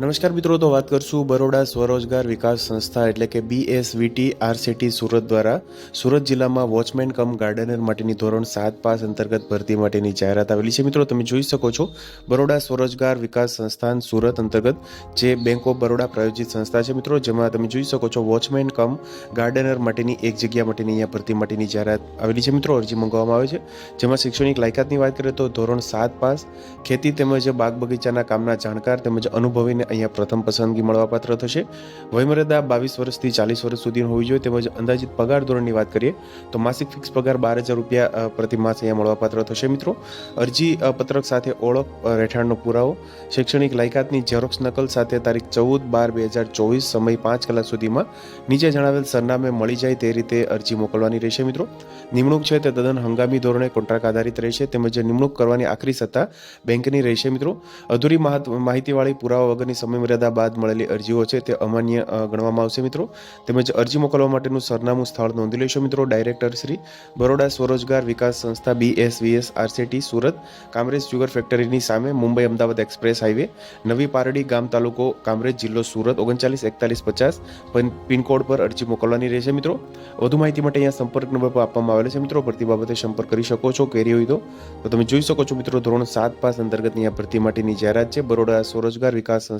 નમસ્કાર મિત્રો, તો વાત કરશું બરોડા સ્વરોજગાર વિકાસ સંસ્થા એટલે કે બીએસવીટી આરસીટી સુરત દ્વારા. સુરત જિલ્લામાં વોચમેન કમ ગાર્ડનર માટેની ધોરણ સાત પાસ અંતર્ગત ભરતી માટેની જાહેરાત આવેલી છે. મિત્રો, તમે જોઈ શકો છો, બરોડા સ્વરોજગાર વિકાસ સંસ્થાન સુરત અંતર્ગત જે બેંક ઓફ બરોડા પ્રાયોજિત સંસ્થા છે. મિત્રો, જેમાં તમે જોઈ શકો છો, વોચમેન કમ ગાર્ડનર માટેની એક જગ્યા માટેની અહીંયા ભરતી માટેની જાહેરાત આવેલી છે. મિત્રો, અરજી મંગાવવામાં આવે છે. જેમાં શૈક્ષણિક લાયકાતની વાત કરીએ તો ધોરણ સાત પાસ ખેતી તેમજ બાગ બગીચાના કામના જાણકાર તેમજ અનુભવીને અહીંયા પ્રથમ પસંદગી મળવાપાત્ર થશે. વયમર્યાદા બાવીસ વર્ષથી ચાલીસ વર્ષ સુધી હોવી જોઈએ તેમજ અંદાજિત પગાર ધોરણની વાત કરીએ, તો માસિક ફિક્સ પગાર બાર હજાર રૂપિયા પ્રતિ માસ અહીંયા મળવાપાત્ર થશે મિત્રો. અરજી પત્રક સાથે ઓળખ રહેઠાણનો પુરાવો, શૈક્ષણિક લાયકાતની ઝેરોક્સ નકલ સાથે તારીખ ચૌદ બાર બે હજાર ચોવીસ, સમય પાંચ કલાક સુધીમાં નીચે જણાવેલ સરનામે મળી જાય તે રીતે અરજી મોકલવાની રહેશે મિત્રો. નિમણૂક છે તે તદ્દન હંગામી ધોરણે કોન્ટ્રાક્ટ આધારિત રહેશે તેમજ નિમણૂક કરવાની આખરી સત્તા બેંકની રહેશે મિત્રો. અધૂરી માહત- માહિતીવાળી પુરાવા વગરની સમયમર્યાદા બાદ મળેલી અરજીઓ છે તે અમાન્ય ગણવામાં આવશે મિત્રો. તેમજ અરજી મોકલવા માટેનું સરનામું સ્થળ નોંધી લેશો મિત્રો. ડાયરેક્ટર શ્રી બરોડા સ્વરોજગાર વિકાસ સંસ્થા બીએસવીએસ આરસીટી સુરત, કામરેજ સુગર ફેક્ટરીની સામે મુંબઈ અમદાવાદ એક્સપ્રેસ હાઈવે, નવી પારડી ગામ તાલુકો કામરેજ જિલ્લો સુરત, ઓગણચાલીસ, એકતાલીસ, પચાસ પિનકોડ પર અરજી મોકલવાની રહેશે મિત્રો. વધુ માહિતી માટે અહીંયા સંપર્ક નંબર પર આપવામાં આવેલો છે મિત્રો. ભરતી બાબતે સંપર્ક કરી શકો છો, કેરી હોય તો. તમે જોઈ શકો છો મિત્રો, ધોરણ સાત પાસ અંતર્ગત આ ભરતી માટેની જાહેરાત છે. બરોડા સ્વરોજગાર વિકાસ સંસ્થા